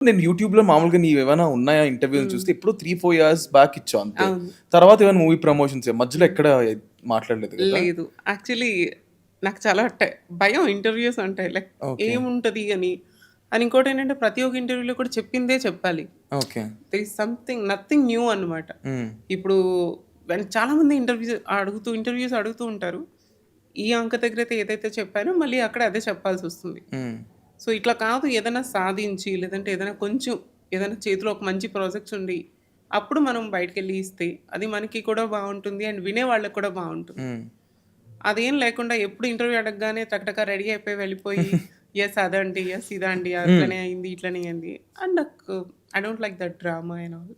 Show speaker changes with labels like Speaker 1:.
Speaker 1: నేను యూట్యూబ్లో మామూలుగా నీవు ఏమైనా ఉన్నాయా ఇంటర్వ్యూ చూస్తే ఇప్పుడు త్రీ ఫోర్ ఇయర్స్ బ్యాక్ ఇచ్చావు అంతే.
Speaker 2: అవును.
Speaker 1: తర్వాత ఏమైనా మూవీ ప్రమోషన్స్ మధ్యలో ఎక్కడ మాట్లాడలేదు
Speaker 2: లేదు. యాక్చువల్లీ నాకు చాలా భయం ఇంటర్వ్యూస్ అంటే లైక్. ఏముంటది అని. అని ఇంకోటి ఏంటంటే ప్రతి ఒక్క ఇంటర్వ్యూలో కూడా చెప్పిందే చెప్పాలి.
Speaker 1: ఓకే.
Speaker 2: సంథింగ్ నథింగ్ న్యూ అనమాట ఇప్పుడు చాలా మంది ఇంటర్వ్యూస్ అడుగుతూ ఇంటర్వ్యూస్ అడుగుతూ ఉంటారు. ఈ అంక దగ్గర అయితే ఏదైతే చెప్పారో మళ్ళీ అక్కడ అదే చెప్పాల్సి వస్తుంది. సో ఇట్లా కాదు ఏదైనా సాధించి లేదంటే ఏదైనా కొంచెం ఏదైనా చేతిలో ఒక మంచి ప్రాజెక్ట్స్ ఉండి అప్పుడు మనం బయటకు వెళ్ళి ఇస్తే అది మనకి కూడా బాగుంటుంది అండ్ వినే వాళ్ళకి కూడా బాగుంటుంది. అదేం లేకుండా ఎప్పుడు ఇంటర్వ్యూ అడగగానే టక్టక రెడీ అయిపోయి వెళ్ళిపోయి ఎస్ అదండి ఎస్ ఇదండి అట్లనే అయింది ఇట్లనే అయింది అండ్ నాకు I don't like that drama and all